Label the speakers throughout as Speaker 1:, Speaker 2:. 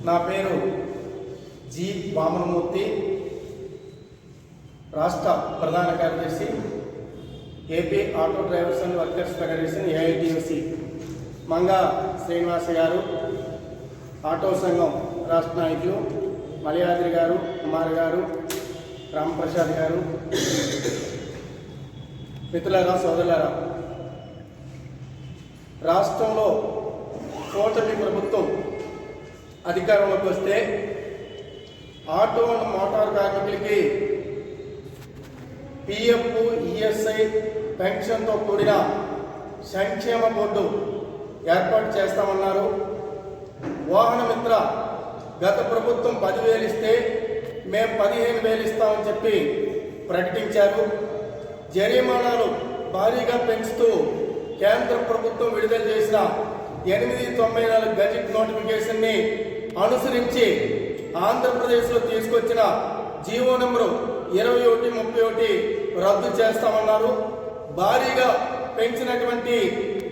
Speaker 1: నా పేరు జి వామనమూర్తి రాష్ట్ర ప్రధాన కార్యదర్శి AP auto drivers and workers federation AITUC Manga Srinivasa గారు ఆటో సంఘం రాష్ట్ర నాయకులు మలయాద్రి గారు కుమార్ గారు రామప్రసాద్ గారు. మిత్రులారా సోదరులారా రాష్ట్రంలో కూటమి ప్రభుత్వం అధికారంలోకి వస్తే ఆటో అండ్ మోటార్ కార్మికులకి పిఎఫ్ ఈఎస్ఐ పెన్షన్తో కూడిన సంక్షేమ బోర్డు ఏర్పాటు చేస్తామన్నారు. వాహన మిత్ర గత ప్రభుత్వం పదివేలు ఇస్తే మేము పదిహేను వేలు ఇస్తామని చెప్పి ప్రకటించారు. జరిమానాలు భారీగా పెంచుతూ కేంద్ర ప్రభుత్వం విడుదల చేసిన ఎనిమిది తొంభై నాలుగు గజెట్ నోటిఫికేషన్ని అనుసరించి ఆంధ్రప్రదేశ్లో తీసుకొచ్చిన జీవో నెంబరు ఇరవై ఒకటి ముప్పై ఒకటి రద్దు చేస్తామన్నారు. భారీగా పెంచినటువంటి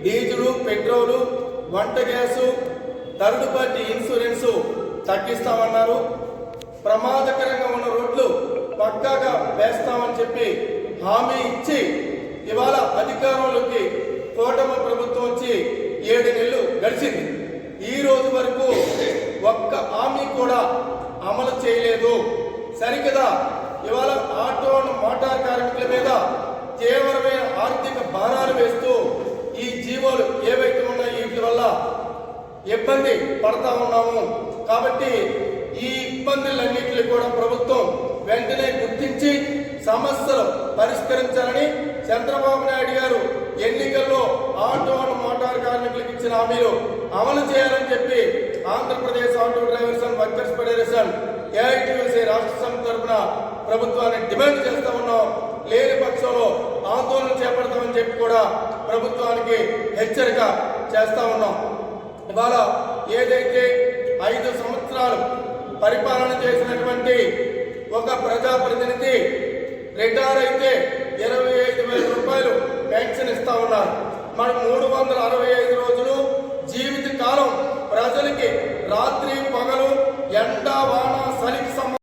Speaker 1: డీజిలు పెట్రోలు వంట గ్యాసు థర్డ్ పార్టీ ఇన్సూరెన్సు తగ్గిస్తామన్నారు. ప్రమాదకరంగా ఉన్న రోడ్లు పక్కాగా వేస్తామని చెప్పి హామీ ఇచ్చి ఇవాళ అధికారంలోకి కూటమి ప్రభుత్వం వచ్చి ఏడు నెలలు గడిచింది ఈ రోజు వరకు ఒక్క హామీ కూడా అమలు చేయలేదు. సరికదా? ఇవాళ ఆటో మోటార్ కార్మికుల మీద తీవ్రమైన ఆర్థిక భారాలు వేస్తూ ఈ జీవోలు ఏవైతే ఉన్నాయో వీటి వల్ల ఇబ్బంది పడతా ఉన్నాము. కాబట్టి ఈ ఇబ్బందులన్నింటినీ కూడా ప్రభుత్వం వెంటనే గుర్తించి సమస్యలు పరిష్కరించాలని చంద్రబాబు నాయుడు గారు ఎన్నికల్లో ఆటో అండ్ మోటార్ కార్మికులకు ఇచ్చిన హామీలు అమలు చేయాలని చెప్పి Andhra Pradesh auto drivers and workers federation AITC రాష్ట్ర సమితి తరఫున ప్రభుత్వాన్ని డిమాండ్ చేస్తా ఉన్నాం. లేని పక్షంలో ఆందోళన చేపడతామని చెప్పి కూడా ప్రభుత్వానికి హెచ్చరిక చేస్తా ఉన్నాం. ఇవాళ ఏదైతే ఐదు సంవత్సరాలు పరిపాలన చేసినటువంటి ఒక ప్రజాప్రతినిధి రిటైర్ అయితే ఇరవై ఐదు వేల రూపాయలు పెన్షన్ ఇస్తా ఉన్నారు. మరి మూడు వందల అరవై ఐదు రోజులు జీవిత కాలం ప్రజలకి రాత్రి పగలు ఎండ వాన చలికి సంబంధం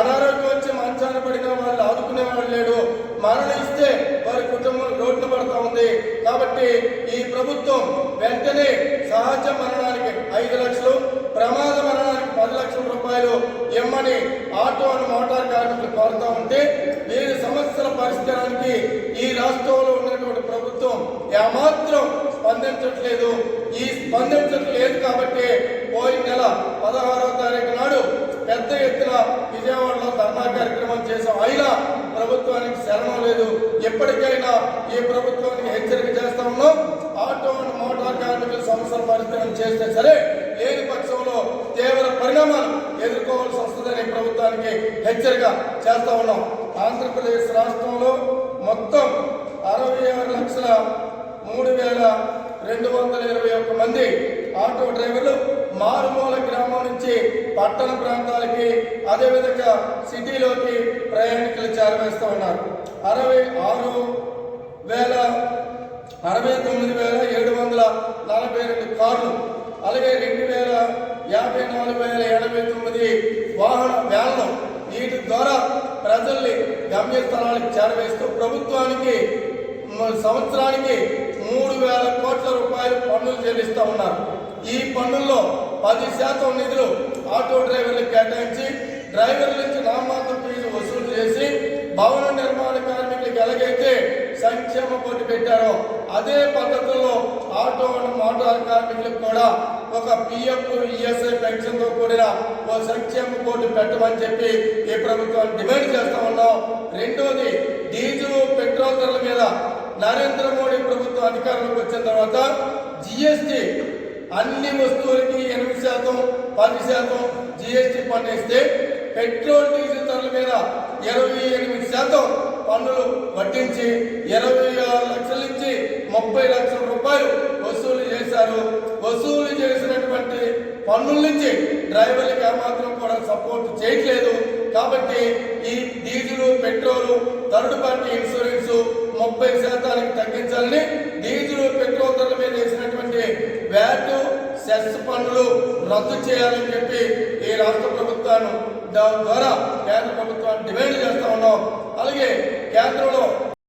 Speaker 1: అనారోగ్యం వచ్చి మంచాన పడిన వాళ్ళు ఆదుకునేవాడు లేడు. మరణిస్తే వారి కుటుంబం రోడ్డు పడతా ఉంది. కాబట్టి ఈ ప్రభుత్వం వెంటనే సహజ మరణానికి ఐదు లక్షలు ప్రమాద మరణానికి పది లక్షల రూపాయలు ఇమ్మని ఆటో అండ్ మోటార్ కార్మికులు కోరుతా ఉంటే వీరి సమస్యల పరిష్కారానికి ఈ రాష్ట్రంలో ఉన్నటువంటి ప్రభుత్వం ఏమాత్రం స్పందించట్లేదు. ఈ స్పందించట్లేదు కాబట్టి పోయిన నెల పదహారవ తారీఖు నాడు పెద్ద ఎత్తున విజయవాడలో ధర్నా కార్యక్రమం చేసాం అయినా ప్రభుత్వానికి శరణం లేదు. ఎప్పటికైనా ఈ ప్రభుత్వానికి హెచ్చరిక చేస్తా ఉన్నాం. ఆటో అండ్ మోటార్ కార్మికుల సమస్యల పరిష్కారం చేస్తే సరే లేని పక్షంలో తీవ్ర పరిణామాలు ఎదుర్కోవాల్సి వస్తుందని ప్రభుత్వానికి హెచ్చరిక చేస్తా ఉన్నాం. ఆంధ్రప్రదేశ్ రాష్ట్రంలో మొత్తం అరవై ఆరు లక్షల మూడు వేల రెండు వందల ఇరవై ఒక్క మంది ఆటో డ్రైవర్లు మారుమూల గ్రామం నుంచి పట్టణ ప్రాంతాలకి అదేవిధంగా సిటీలోకి ప్రయాణికులు చేరవేస్తూ ఉన్నారు. అరవై ఆరు వేల అరవై తొమ్మిది వేల ఏడు వందల నలభై రెండు కార్లు అలాగే రెండు వేల యాభై నాలుగు వేల ఎనభై తొమ్మిది వాహన వ్యాన్లు వీటి ద్వారా ప్రజల్ని గమ్యస్థలానికి చేరవేస్తూ ప్రభుత్వానికి సంవత్సరానికి మూడు వేల కోట్ల రూపాయలు పన్నులు చెల్లిస్తూ ఉన్నారు. ఈ పన్నుల్లో పది శాతం నిధులు ఆటో డ్రైవర్లకు కేటాయించి డ్రైవర్ల నుంచి నామాంతం ఫీజు వసూలు చేసి భవన నిర్మాణ కార్మికులకు ఎలాగైతే సంక్షేమ బోర్డు పెట్టారో అదే పద్ధతుల్లో ఆటో అండ్ మోటార్ కార్మికులకు కూడా ఒక పిఎఫ్ ఈఎస్ఐ పెన్షన్తో కూడిన ఓ సంక్షేమ బోర్డు పెట్టమని చెప్పి ఈ ప్రభుత్వం డిమాండ్ చేస్తా ఉన్నాం. రెండోది డీజిల్ పెట్రోల్ ధరల మీద నరేంద్ర మోడీ ప్రభుత్వం అధికారంలోకి వచ్చిన తర్వాత జిఎస్టి అన్ని వస్తువులకి ఎనిమిది శాతం పది శాతం జిఎస్టీ పన్ను ఇస్తే పెట్రోల్ డీజిల్ ధరల మీద ఇరవై ఎనిమిది శాతం పన్నులు వడ్డించి ఇరవై ఆరు లక్షల నుంచి ముప్పై లక్షల రూపాయలు వసూలు చేశారు. వసూలు చేసినటువంటి పన్నుల నుంచి డ్రైవర్లకి ఏమాత్రం కూడా సపోర్ట్ చేయట్లేదు. కాబట్టి ఈ diesel petrol third party insurance ముప్పై శాతానికి తగ్గించాలని డీజిల్ పెట్రోల్ ధరల మీద వేసినటువంటి వ్యాటు సెస్ పన్నులు రద్దు చేయాలని చెప్పి ఈ రాష్ట్ర ప్రభుత్వాన్ని దాని ద్వారా కేంద్ర ప్రభుత్వాన్ని డిమాండ్ చేస్తా ఉన్నాం. అలాగే కేంద్రంలో